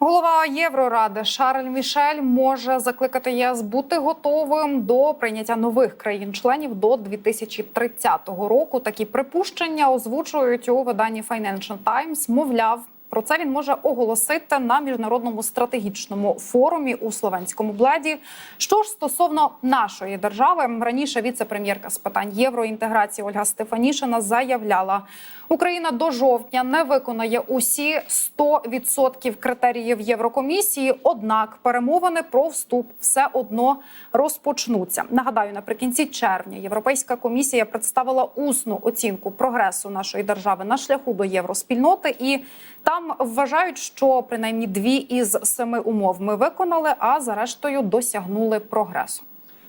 Голова Євроради Шарль Мішель може закликати ЄС бути готовим до прийняття нових країн-членів до 2030 року. Такі припущення озвучують у виданні Financial Times. Мовляв, про це він може оголосити на міжнародному стратегічному форумі у словенському бледі. Що ж стосовно нашої держави, раніше віце-прем'єрка з питань євроінтеграції Ольга Стефанішина заявляла, Україна до жовтня не виконає усі 100% критеріїв Єврокомісії. Однак перемовини про вступ все одно розпочнуться. Нагадаю, наприкінці червня Європейська комісія представила усну оцінку прогресу нашої держави на шляху до євроспільноти, і там вважають, що принаймні дві із семи умов ми виконали, а зарештою досягнули прогресу.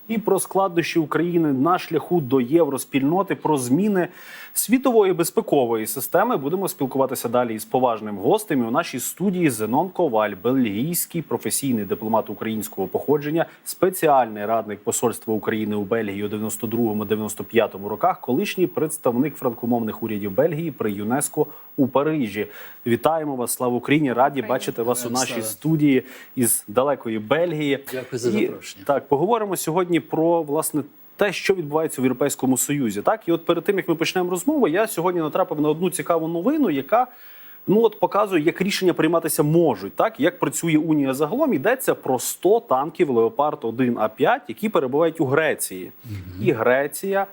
і про складнощі України на шляху до євроспільноти, про зміни світової безпекової системи. Будемо спілкуватися далі із поважним гостем. І У нашій студії Зенон Коваль, бельгійський професійний дипломат українського походження, спеціальний радник посольства України у Бельгії у 92-95 роках, колишній представник франкомовних урядів Бельгії при ЮНЕСКО у Парижі. Вітаємо вас! Слава Україні! Раді Україна. бачити вас у нашій студії із далекої Бельгії. Дякую за І. Так, поговоримо сьогодні про власне. Те, що відбувається в Європейському Союзі, так і от перед тим як ми почнемо розмову, я сьогодні натрапив на одну цікаву новину, яка ну от показує, як рішення прийматися можуть, так як працює унія загалом. Йдеться про 100 танків Леопард 1 А 5 які перебувають у Греції, і Греція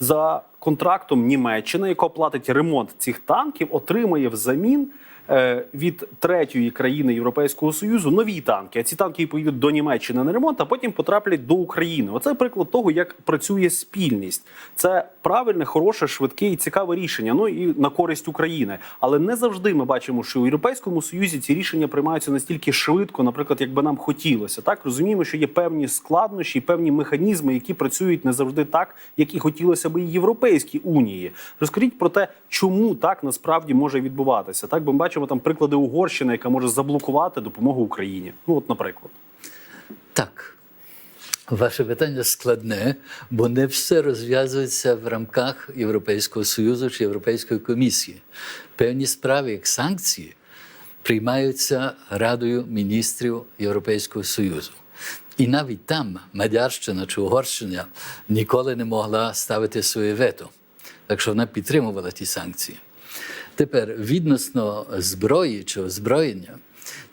за контрактом Німеччини, яка платить ремонт цих танків, отримає взамін. Е, Від третьої країни Європейського союзу нові танки. А ці танки поїдуть до Німеччини на ремонт, а потім потраплять до України. Оце приклад того, як працює спільність. Це правильне, хороше, швидке і цікаве рішення. Ну і на користь України. Але не завжди ми бачимо, що у Європейському Союзі ці рішення приймаються настільки швидко, наприклад, як би нам хотілося. Так розуміємо, що є певні складнощі, певні механізми, які працюють не завжди так, як і хотілося би і Європейській унії. Розкажіть про те, чому так насправді може відбуватися. Так, бо ми бачимо там приклади Угорщини, яка може заблокувати допомогу Україні. Ну, от, наприклад. Так. Ваше питання складне, бо не все розв'язується в рамках Європейського Союзу чи Європейської комісії. Певні справи, як санкції, приймаються Радою міністрів Європейського Союзу. І навіть там Мадярщина чи Угорщина ніколи не могла ставити своє вето, так що вона підтримувала ті санкції. Тепер відносно зброї чи озброєння,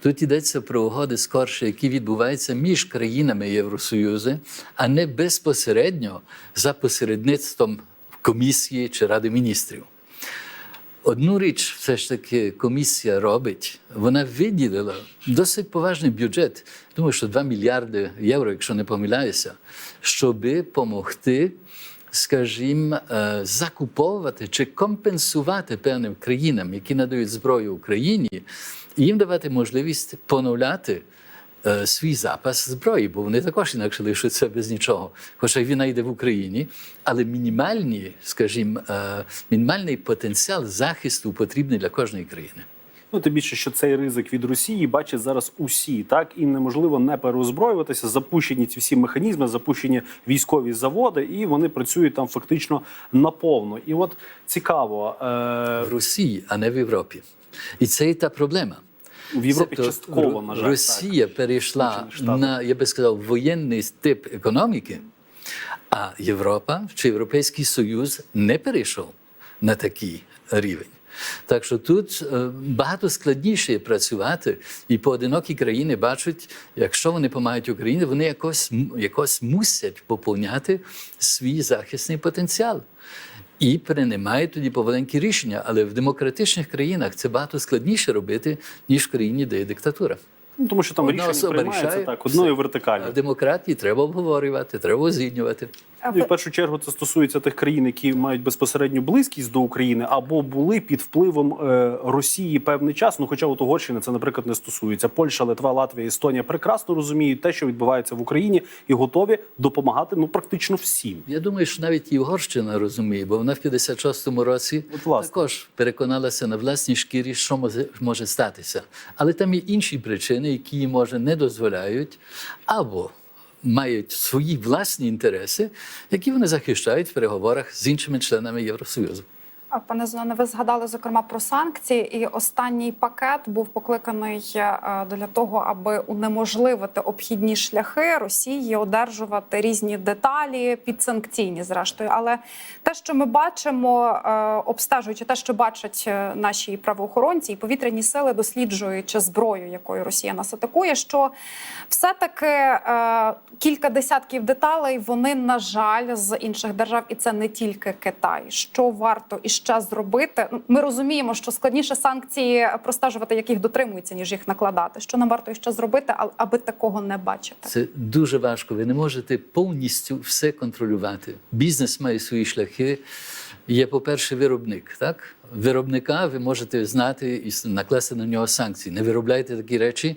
тут йдеться про угоди скорше, які відбуваються між країнами Євросоюзу, а не безпосередньо за посередництвом комісії чи Ради міністрів. Одну річ все ж таки комісія робить. Вона виділила досить поважний бюджет, думаю, що 2 мільярди євро, якщо не помиляюся, щоб допомогти, скажімо, е, закуповувати чи компенсувати певним країнам, які надають зброю Україні, і їм давати можливість поновляти е, свій запас зброї, бо вони також інакше лишаться без нічого. Хоча війна йде в Україні, але мінімальні, скажімо, е, мінімальний потенціал захисту потрібний для кожної країни. Ну, тим більше, що цей ризик від Росії бачать зараз усі, так і неможливо не переозброюватися. Запущені ці всі механізми, запущені військові заводи, і вони працюють там фактично наповно. І от цікаво, е, В Росії, а не в Європі. І це і та проблема. в Європі Тобто частково на жаль, Росія так. перейшла на, я би сказав, воєнний тип економіки, а Європа чи Європейський Союз не перейшов на такий рівень. Так що тут е, багато складніше працювати, і поодинокі країни бачать, якщо вони допомагають Україні, вони якось, якось мусять поповняти свій захисний потенціал. І приймають тоді поволенькі рішення, але в демократичних країнах це багато складніше робити, ніж в країні, де є диктатура. Ну, тому що там Одна рішення особа приймається рішає, так одною все. вертикально. А в демократії треба обговорювати, треба озвіднювати. Ну, і в першу чергу це стосується тих країн, які мають безпосередню близькість до України або були під впливом е, Росії певний час. Ну, хоча от Угорщини це, наприклад, не стосується. Польща, Литва, Латвія, Естонія прекрасно розуміють те, що відбувається в Україні, і готові допомагати ну практично всім. Я думаю, що навіть і Угорщина розуміє, бо вона в 56-му році От, власне. також переконалася на власній шкірі, що може, може статися. Але там є інші причини, які їй може не дозволяють, або мають свої власні інтереси, які вони захищають в переговорах з іншими членами Євросоюзу. Пане Зоне, ви згадали зокрема про санкції, і останній пакет був покликаний е, для того, аби унеможливити обхідні шляхи Росії, одержувати різні деталі підсанкційні, зрештою. Але те, що ми бачимо, е, обстежуючи те, що бачать е, наші правоохоронці і повітряні сили, досліджуючи зброю, якою Росія нас атакує, що все-таки кілька десятків деталей вони, на жаль, з інших держав, і це не тільки Китай. Що варто іще зробити? Ми розуміємо, що складніше санкції простежувати, яких дотримуються, ніж їх накладати. Що нам варто іще зробити, аби такого не бачити? Це дуже важко. Ви не можете повністю все контролювати. Бізнес має свої шляхи. Є, по-перше, виробник. Так? Виробника ви можете знати і накласти на нього санкції. Не виробляйте такі речі,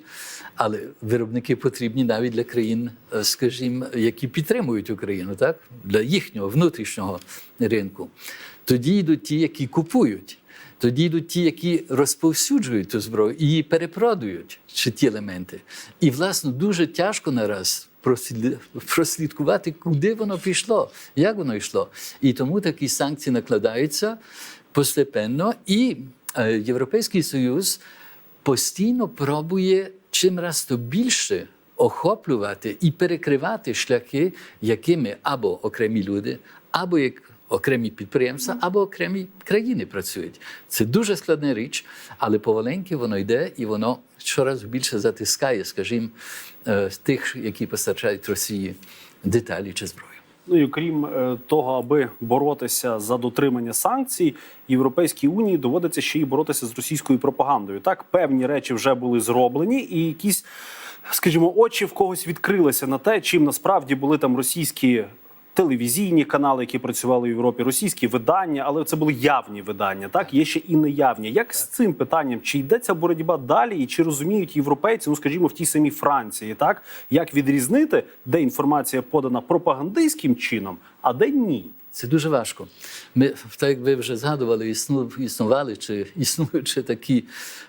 але виробники потрібні навіть для країн, е, скажімо, які підтримують Україну, так? для їхнього внутрішнього ринку. Тоді йдуть ті, які купують. Тоді йдуть ті, які розповсюджують ту зброю і її перепродують, чи ті елементи. І, власне, дуже тяжко нараз прослід- прослідкувати, куди воно пішло, як воно йшло. І тому такі санкції накладаються постепенно. І е, Європейський Союз постійно пробує чим раз то більше охоплювати і перекривати шляхи, якими або окремі люди, або як окремі підприємства, або окремі країни працюють. Це дуже складна річ, але поваленьки воно йде і воно щораз більше затискає, скажімо, е, тих, які постачають Росії деталі чи зброю. Ну і окрім е, того, аби боротися за дотримання санкцій, Європейській унії доводиться ще й боротися з російською пропагандою. Так, певні речі вже були зроблені, і якісь, скажімо, очі в когось відкрилися на те, чим насправді були там російські. Телевізійні канали, які працювали в Європі, російські видання, але це були явні видання. Так є ще і неявні. Як з цим питанням? Чи йдеться боротьба далі, і чи розуміють європейці, ну скажімо, в тій самій Франції, так як відрізнити, де інформація подана пропагандистським чином, а де ні? Це дуже важко. Ми, так як ви вже згадували, існу, існували чи існуючи такі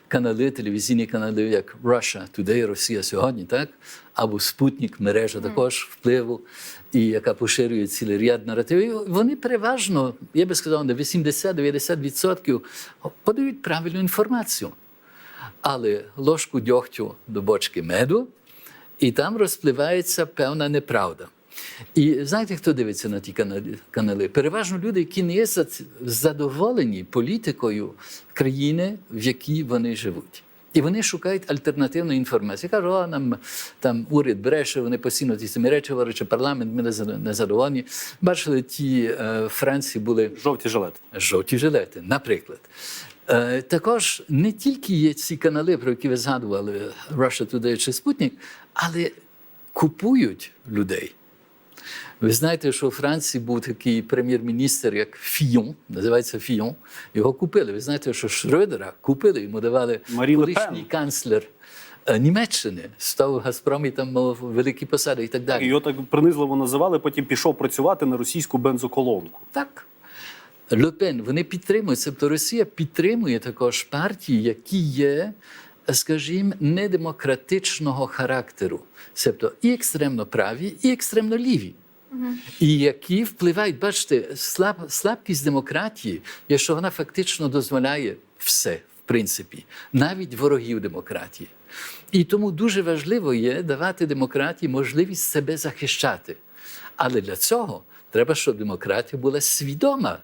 канали, телевізійні канали, як Russia Today, Росія сьогодні, так? Або Спутник, мережа також впливу, і яка поширює цілий ряд наративів. Вони переважно, я би сказав, на 80-90% подають правильну інформацію. Але ложку дьогтю до бочки меду, і там розпливається певна неправда. І знаєте, хто дивиться на ті канали? Переважно люди, які не є задоволені політикою країни, в якій вони живуть. І вони шукають альтернативну інформацію. Кажуть, о, нам там уряд бреше, вони постійно ті самі речі говорять, що парламент ми не задоволені. Бачили, ті е, Франції були Жовті жилети. жовті жилети, наприклад. Е, також не тільки є ці канали, про які ви згадували, Russia Today чи Спутник, але купують людей. Ви знаєте, що у Франції був такий прем'єр-міністр, як Фіон, називається Фіон. Його купили. Ви знаєте, що Шрёдера купили, йому давали колишній канцлер е, Німеччини, став у Газпромі, там мав великі посади і так далі. Його так принизливо називали. Потім пішов працювати на російську бензоколонку. Так. Лепен, вони підтримують, тобто Росія підтримує також партії, які є, скажімо, недемократичного характеру, тобто і екстремно праві, і екстремно ліві. І які впливають, бачите, слаб, слабкість демократії, є, що вона фактично дозволяє все, в принципі, навіть ворогів демократії. І тому дуже важливо є давати демократії можливість себе захищати. Але для цього треба, щоб демократія була свідома,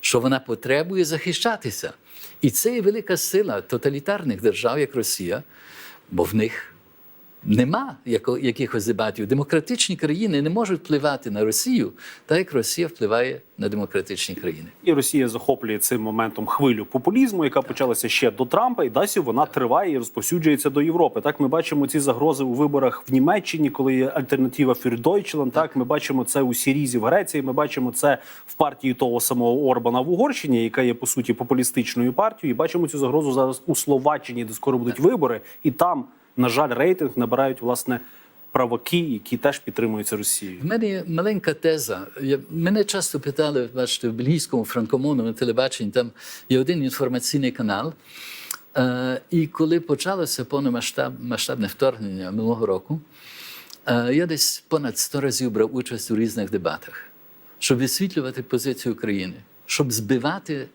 що вона потребує захищатися. І це є велика сила тоталітарних держав, як Росія, бо в них нема якихось дебатів. Демократичні країни не можуть впливати на Росію, так як Росія впливає на демократичні країни. І Росія захоплює цим моментом хвилю популізму, яка почалася ще до Трампа, і досі вона триває і розповсюджується до Європи. Так ми бачимо ці загрози у виборах в Німеччині, коли є альтернатива für Deutschland. Так ми бачимо це у Сірізі в Греції. Ми бачимо це в партії того самого Орбана в Угорщині, яка є по суті популістичною партією. І бачимо цю загрозу зараз у Словаччині, де скоро будуть вибори, і там, на жаль, рейтинг набирають власне праваки, які теж підтримуються Росією. В мене є маленька теза. Мене часто питали, бачите, в бельгійському франкомовному телебаченні, там є один інформаційний канал. Е, і коли почалося повномасштабне вторгнення минулого року, е, я десь понад 100 разів брав участь у різних дебатах, щоб висвітлювати позицію України. щоб збивати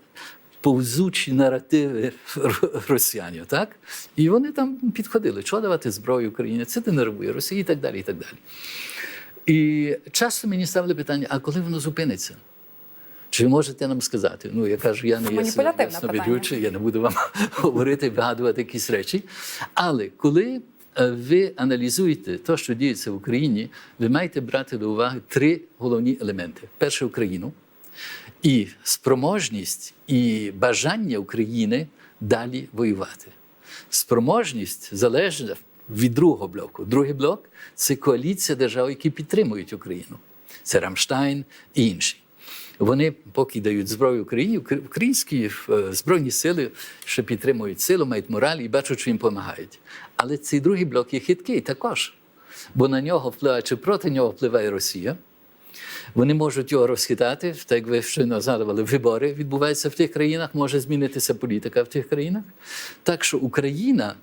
повзучі наративи ро- росіянів. Так? І вони там підходили, що давати зброю Україні, це ти нервує Росії і так далі. І так далі. І часто мені ставили питання: а коли воно зупиниться? Чи можете нам сказати? Ну, я кажу, я не є ясновидючий, я не буду вам говорити, вигадувати якісь речі. Але коли е, ви аналізуєте те, що діється в Україні, ви маєте брати до уваги три головні елементи: перше Україну, і спроможність і бажання України далі воювати. Спроможність залежить від другого блоку. Другий блок це коаліція держав, які підтримують Україну. Це Рамштайн і інші. Вони поки дають зброю Україні, українські е, збройні сили ще підтримують силу, мають мораль і бачать, що їм допомагають. Але цей другий блок є хиткий також, бо на нього впливає, чи проти нього впливає Росія. Вони можуть його розхитати, так як ви щойно згадували, вибори відбуваються в тих країнах, може змінитися політика в тих країнах. Так що Україна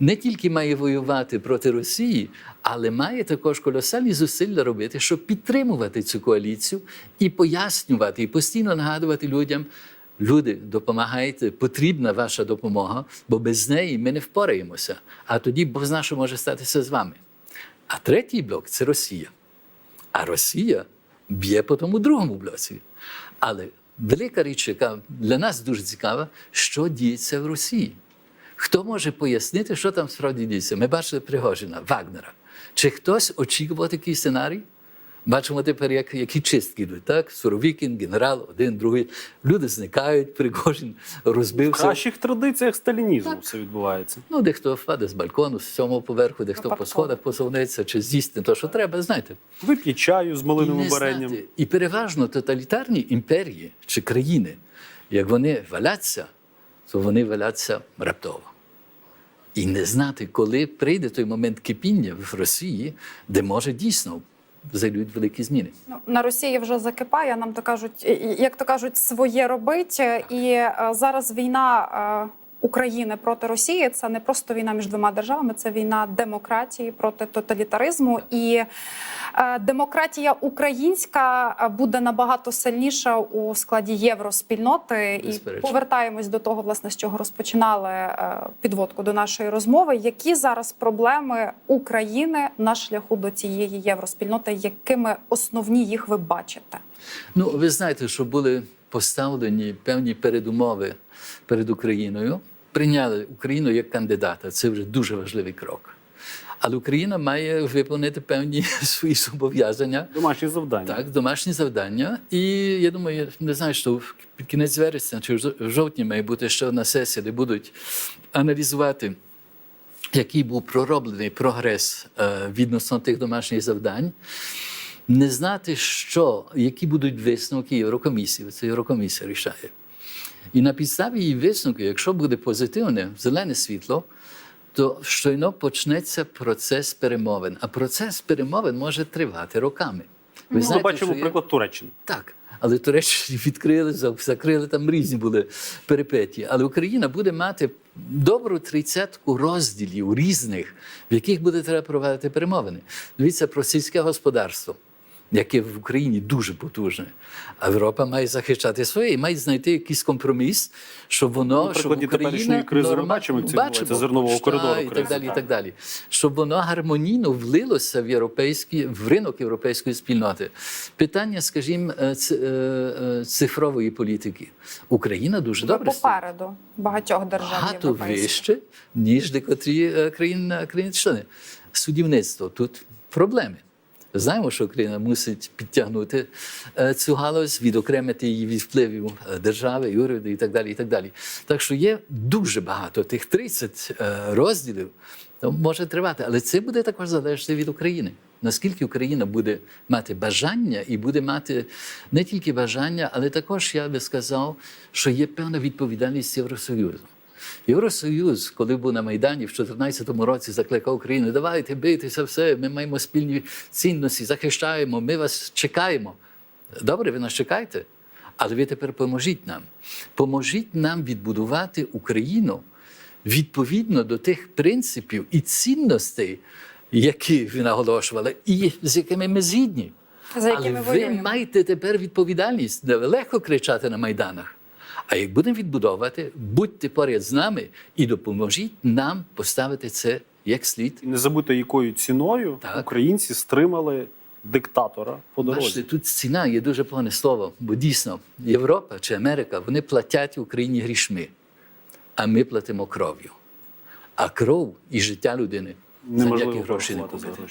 не тільки має воювати проти Росії, але має також колосальні зусилля робити, щоб підтримувати цю коаліцію і пояснювати, і постійно нагадувати людям. Люди, допомагайте, потрібна ваша допомога, бо без неї ми не впораємося. А тоді Бог знає, що може статися з вами. А третій блок це Росія. А Росія б'є по тому другому блоці. Але велика річ, яка для нас дуже цікава, що діється в Росії. Хто може пояснити, що там справді діється? Ми бачили Пригожина, Вагнера. Чи хтось очікував такий сценарій? Бачимо тепер, як, які чистки йдуть. Так? Суровікін, генерал, один, другий. Люди зникають, Пригожин В розбився. кращих традиціях сталінізму все відбувається. Ну, дехто впаде з балкону, з сьомого поверху, дехто по сходах посовнеться, чи здійснить те, що треба, знаєте. Вип'є чаю з малиновим варенням. знати. і переважно тоталітарні імперії чи країни, як вони валяться, то вони валяться раптово. І не знати, коли прийде той момент кипіння в Росії, де може дійсно зайдуть великі зміни. Ну, на Росії вже закипає. Нам то кажуть, як то кажуть, своє робить. І е, зараз війна е, України проти Росії це не просто війна між двома державами, це війна демократії проти тоталітаризму. І е, демократія українська е, буде набагато сильніша у складі євроспільноти. І повертаємось до того, власне, з чого розпочинали е, підводку до нашої розмови. Які зараз проблеми України на шляху до цієї євроспільноти? Якими основні їх ви бачите? Ну, ви знаєте, що були поставлені певні передумови перед Україною. Прийняли Україну як кандидата. Це вже дуже важливий крок. Але Україна має виконати певні свої зобов'язання. Домашні завдання. Так, домашні завдання. І я думаю, я не знаю, що під кінець вересня чи в в жовтні має бути ще одна сесія, де будуть аналізувати, який був пророблений прогрес е, відносно тих домашніх завдань. Не знати, що, які будуть висновки Єврокомісії. Це Єврокомісія рішає. І на підставі її висновку, якщо буде позитивне, зелене світло, то щойно почнеться процес перемовин. А процес перемовин може тривати роками. Ви Ми бачимо є- приклад Туреччини. так. Але Туреччині відкрили, закрили, там різні були перипетії. Але Україна буде мати добру тридцятку розділів різних, в яких буде треба проводити перемовини. Дивіться про сільське господарство, яке в Україні дуже потужне. А Європа має захищати своє і має знайти якийсь компроміс, щоб воно На щоб Україна кризи ми норма- бачимо, як це Бачимо, зернового Польща коридору і так далі, і так. так далі. Щоб воно гармонійно влилося в європейський в ринок європейської спільноти. Питання, скажімо, е, е, е, цифрової політики. Україна дуже Ви добре стоїть. попереду багатьох держав багато вище, ніж декотрі е, країни країни-члени. Судівництво тут проблеми. Знаємо, що Україна мусить підтягнути е, цю галузь, відокремити її від впливів е, держави, і уряду і так далі. І так далі. Так що є дуже багато тих 30 е, розділів, то може тривати, але це буде також залежати від України. Наскільки Україна буде мати бажання і буде мати не тільки бажання, але також я би сказав, що є певна відповідальність Євросоюзу. Євросоюз, коли був на Майдані в 2014 році, закликав Україну, давайте битися, все, ми маємо спільні цінності, захищаємо, ми вас чекаємо. Добре, ви нас чекаєте, але ви тепер поможіть нам. Поможіть нам відбудувати Україну відповідно до тих принципів і цінностей, які ви наголошували, і з якими ми згідні. За які Але ви воюємо. маєте тепер відповідальність. Не легко кричати на майданах. А як будемо відбудовувати, будьте поряд з нами і допоможіть нам поставити це як слід. І не забудьте, якою ціною Так. українці стримали диктатора по дорозі. Бачите, тут ціна є дуже погане слово, бо дійсно Європа чи Америка вони платять Україні грішми, а ми платимо кров'ю. А кров і життя людини за ніякі гроші не купити.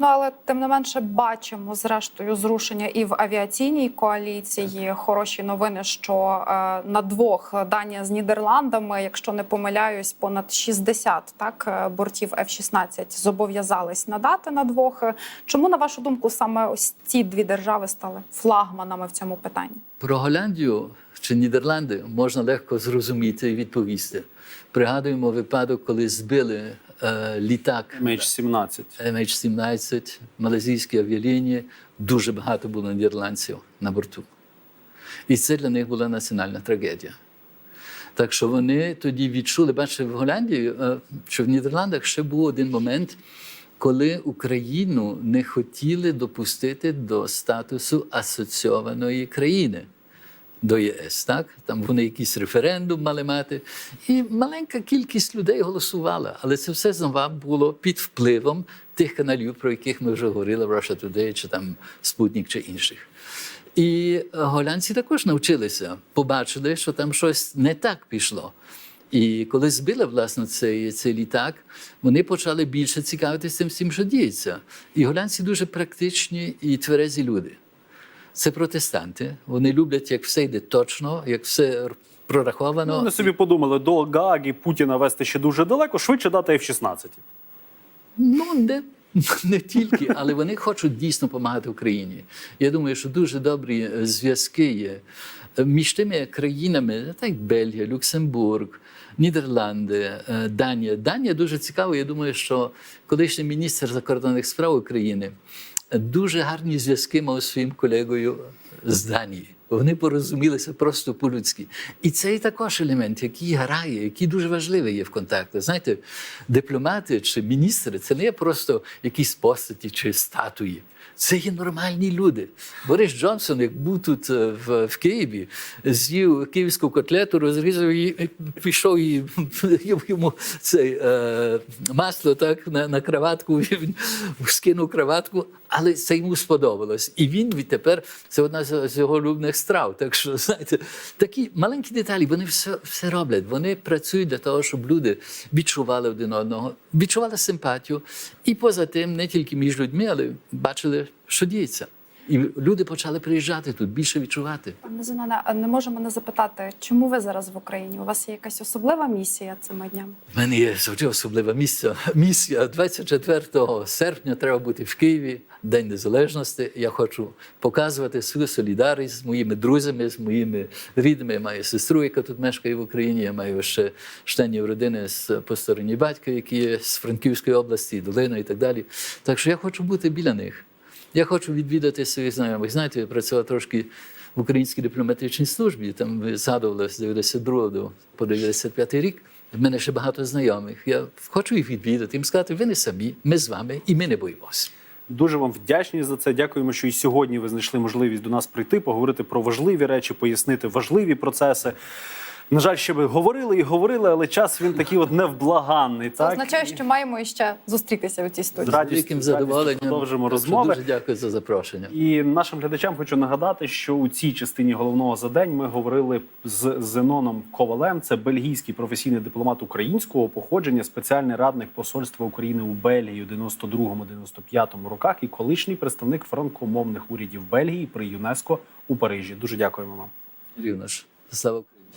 Ну але тим не менше бачимо зрештою зрушення і в авіаційній коаліції. Хороші новини, що е, на двох Данія з Нідерландами, якщо не помиляюсь, понад 60 так е, бортів F-16 зобов'язались надати на двох. Чому на вашу думку саме ось ці дві держави стали флагманами в цьому питанні? Про Голландію чи Нідерланди можна легко зрозуміти і відповісти. Пригадуємо випадок, коли збили е, літак MH17. MH17, малазійські авіалінії, дуже багато було нідерландців на борту. І це для них була національна трагедія. Так що вони тоді відчули, бачите, в Голландії е, чи в Нідерландах ще був один момент, коли Україну не хотіли допустити до статусу асоційованої країни до ЄС. Так? Там вони якийсь референдум мали мати. І маленька кількість людей голосувала. Але це все знову було під впливом тих каналів, про яких ми вже говорили, Russia Today, чи там Спутник, чи інших. І голландці також навчилися, побачили, що там щось не так пішло. І коли збили власне цей, цей літак, вони почали більше цікавитися цим всім, що діється. І голландці дуже практичні і тверезі люди. Це протестанти. Вони люблять, як все йде точно, як все прораховано. Ну, вони собі подумали, до Гааги Путіна вести ще дуже далеко, швидше дати F-16. Ну, не, не тільки, але вони хочуть дійсно допомагати Україні. Я думаю, що дуже добрі е, зв'язки є е, між тими країнами, так як Бельгія, Люксембург, Нідерланди, е, Данія. Данія дуже цікаво. Я думаю, що колишній міністр закордонних справ України дуже гарні зв'язки мав своїм колегою з Данії. Вони порозумілися просто по-людськи. І це також елемент, який грає, який дуже важливий є в контактах. Знаєте, дипломати чи міністри це не є просто якісь постаті чи статуї. Це є нормальні люди. Борис Джонсон, як був тут е, в, в Києві, з'їв київську котлету, розрізав її, і пішов і йому цей е, масло так на, на краватку, він скинув краватку, але це йому сподобалось. І він відтепер це одна з, його улюблених страв. Так що, знаєте, такі маленькі деталі, вони все, все роблять. Вони працюють для того, щоб люди відчували один одного, відчували симпатію. І поза тим, не тільки між людьми, але бачили, що діється. І люди почали приїжджати тут, більше відчувати. Пане Зенане, а не можемо не запитати, чому ви зараз в Україні? У вас є якась особлива місія цими днями? У мене є завжди особлива місія. Місія 24 серпня треба бути в Києві, День Незалежності. Я хочу показувати свою солідарність з моїми друзями, з моїми рідними. Я маю сестру, яка тут мешкає в Україні. Я маю ще членів родини з по стороні батька, які є з Франківської області, Долина і так далі. Так що я хочу бути біля них. Я хочу відвідати своїх знайомих. Знаєте, я працював трошки в українській дипломатичній службі. Там згадували з 92 до по 95 рік. В мене ще багато знайомих. Я хочу їх відвідати, їм сказати, ви не самі, ми з вами, і ми не боїмося. Дуже вам вдячні за це. Дякуємо, що і сьогодні ви знайшли можливість до нас прийти, поговорити про важливі речі, пояснити важливі процеси. На жаль, ще би говорили і говорили, але час він такий от невблаганний. Це так? означає, що маємо іще зустрітися у цій З студії. з радістю задоволенням. продовжимо розмови. Дуже дякую за запрошення. І нашим глядачам хочу нагадати, що у цій частині головного за день ми говорили з Зеноном Ковалем. Це бельгійський професійний дипломат українського походження, спеціальний радник посольства України у Бельгії у 92-95 роках і колишній представник франкомовних урядів Бельгії при ЮНЕСКО у Парижі. Дуже дякуємо вам. Рівно ж. Слава